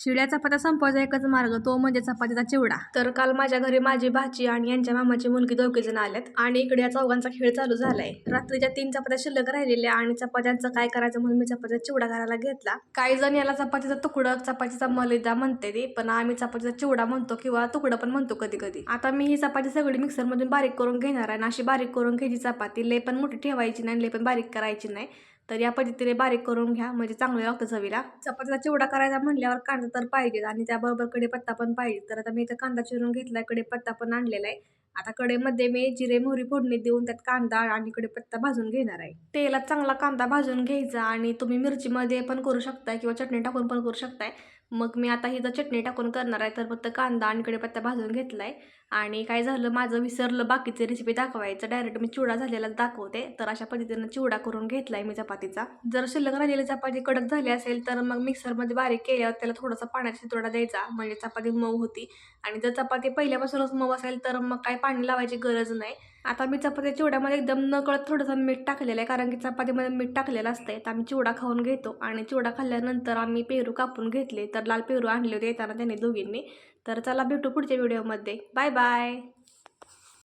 शिळ्या चपात्या संपवायचा एकच मार्ग तो म्हणजे चपातीचा चिवडा. तर काल माझ्या घरी माझी भाची आणि यांच्या मामाची मुलगी दोघे जण आल्यात आणि इकडे या चौघांचा खेळ चालू झालाय. रात्रीच्या तीन चपात्या शिल्लक राहिलेल्या आणि चपात्यांचं काय करायचं म्हणून मी चपातीचा चिवडा करायला घेतला. काही जण याला चपातीचा तुकडं चपातीचा मलिदा म्हणते ते पण आम्ही चपातीचा चिवडा म्हणतो किंवा तुकडं पण म्हणतो कधी कधी आता मी ही चपाती सगळी मिक्सरमधून बारीक करून घेणार आहे आणि अशी बारीक करून घ्यायची चपाती लय पण मोठी ठेवायची नाही लय पण बारीक करायची नाही. तर या पद्धतीने बारीक करून घ्या म्हणजे चांगलं लागतं चवीला. चपातीचा चिवडा करायचा म्हणल्यावर कांदा तर पाहिजे आणि त्याबरोबर कडेपत्ता पण पाहिजे तर आता मी इथं कांदा चिरून घेतला आहे कडेपत्ता पण आणलेला आहे. आता कडेमध्ये मी जिरे मोहरी फोडणी देऊन त्यात कांदा आणि कडेपत्ता भाजून घेणार आहे. तेलात चांगला कांदा भाजून घ्यायचा आणि तुम्ही मिरचीमध्ये पण करू शकताय किंवा चटणी टाकून पण करू शकताय. मग मी आता ही जर चटणी टाकून करणार आहे तर फक्त कांदा आणि कडेपत्ता भाजून घेतला आहे आणि काय झालं माझं विसरलं बाकीचे रेसिपी दाखवायचं. डायरेक्ट मी चिवडा झालेला दाखवते. तर अशा पद्धतीनं चिवडा करून घेतलाय मी चपातीचा. जर शिल्लक राहिलेली चपाती कडक झाली असेल तर मग मिक्सरमध्ये बारीक केल्यावर त्याला थोडासा पाण्याचा शितोडा द्यायचा. म्हणजे चपाती मऊ होती. आणि जर चपाती पहिल्यापासूनच मऊ असेल तर मग काय पाणी लावायची गरज नाही. आता मी चपाती चिवड्यामध्ये एकदम न कळत थोडंसं मीठ टाकलेलं आहे कारण की चपातीमध्ये मीठ टाकलेलं असतंय. तर आम्ही चिवडा खाऊन घेतो आणि चिवडा खाल्ल्यानंतर आम्ही पेरू कापून घेतले. तर लाल पेरू आणले होते येताना त्यांनी दोघींनी. तर चला भेटू पुढच्या व्हिडिओमध्ये. Bye bye.